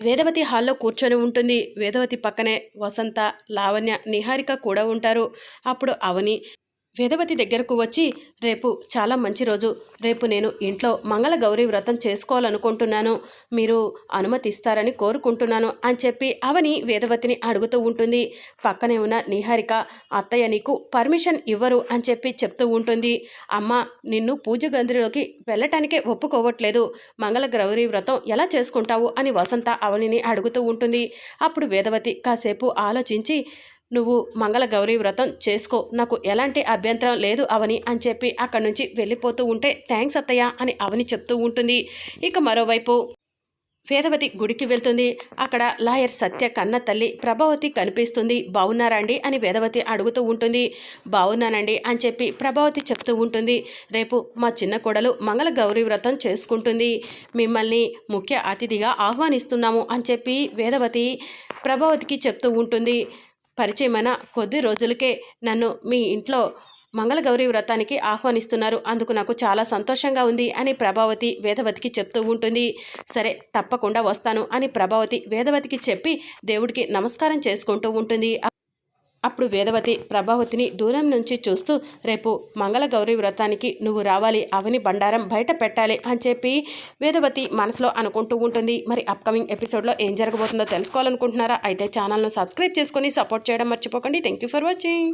వేదవతి హాల్లో కూర్చొని ఉంటుంది. వేదవతి పక్కనే వసంత లావణ్య నిహారిక కూడా ఉంటారు. అప్పుడు అవని వేదవతి దగ్గరకు వచ్చి రేపు చాలా మంచి రోజు. రేపు నేను ఇంట్లో మంగళ గౌరీ వ్రతం చేసుకోవాలనుకుంటున్నాను. మీరు అనుమతిస్తారని కోరుకుంటున్నాను అని చెప్పి అవని వేదవతిని అడుగుతూ ఉంటుంది. పక్కనే ఉన్న నిహారిక అత్తయ్య నీకు పర్మిషన్ ఇవ్వరు అని చెప్పి చెప్తూ ఉంటుంది. అమ్మ నిన్ను పూజ గందిలోకి వెళ్ళటానికే ఒప్పుకోవట్లేదు. మంగళ గౌరీ వ్రతం ఎలా చేసుకుంటావు? అని వసంత అవనిని అడుగుతూ ఉంటుంది. అప్పుడు వేదవతి కాసేపు ఆలోచించి నువ్వు మంగళ గౌరీ వ్రతం చేసుకో. నాకు ఎలాంటి అభ్యంతరం లేదు అవని అని చెప్పి అక్కడి నుంచి వెళ్ళిపోతూ ఉంటే థ్యాంక్స్ అత్తయ్య అని అవని చెప్తూ ఉంటుంది. ఇక మరోవైపు వేదవతి గుడికి వెళ్తుంది. అక్కడ లాయర్ సత్య కన్న తల్లి ప్రభావతి కనిపిస్తుంది. బాగున్నారా అండి అని వేదవతి అడుగుతూ ఉంటుంది. బాగున్నానండి అని చెప్పి ప్రభావతి చెప్తూ ఉంటుంది. రేపు మా చిన్న కోడలు మంగళ గౌరీ వ్రతం చేసుకుంటుంది. మిమ్మల్ని ముఖ్య అతిథిగా ఆహ్వానిస్తున్నాము అని చెప్పి వేదవతి ప్రభావతికి చెప్తూ ఉంటుంది. పరిచయమైన కొద్ది రోజులకే నన్ను మీ ఇంట్లో మంగళగౌరి వ్రతానికి ఆహ్వానిస్తున్నారు. అందుకు నాకు చాలా సంతోషంగా ఉంది అని ప్రభావతి వేదవతికి చెప్తూ ఉంటుంది. సరే తప్పకుండా వస్తాను అని ప్రభావతి వేదవతికి చెప్పి దేవుడికి నమస్కారం చేసుకుంటూ ఉంటుంది. అప్పుడు వేదవతి ప్రభావతిని దూరం నుంచి చూస్తూ రేపు మంగళగౌరి వ్రతానికి నువ్వు రావాలి అవని బండారం బయట పెట్టాలి అని చెప్పి వేదవతి మనసులో అనుకుంటూ ఉంటుంది. మరి అప్కమింగ్ ఎపిసోడ్లో ఏం జరగబోతుందో తెలుసుకోవాలనుకుంటున్నారా? అయితే ఛానల్ను సబ్స్క్రైబ్ చేసుకొని సపోర్ట్ చేయడం మర్చిపోకండి. Thank you for watching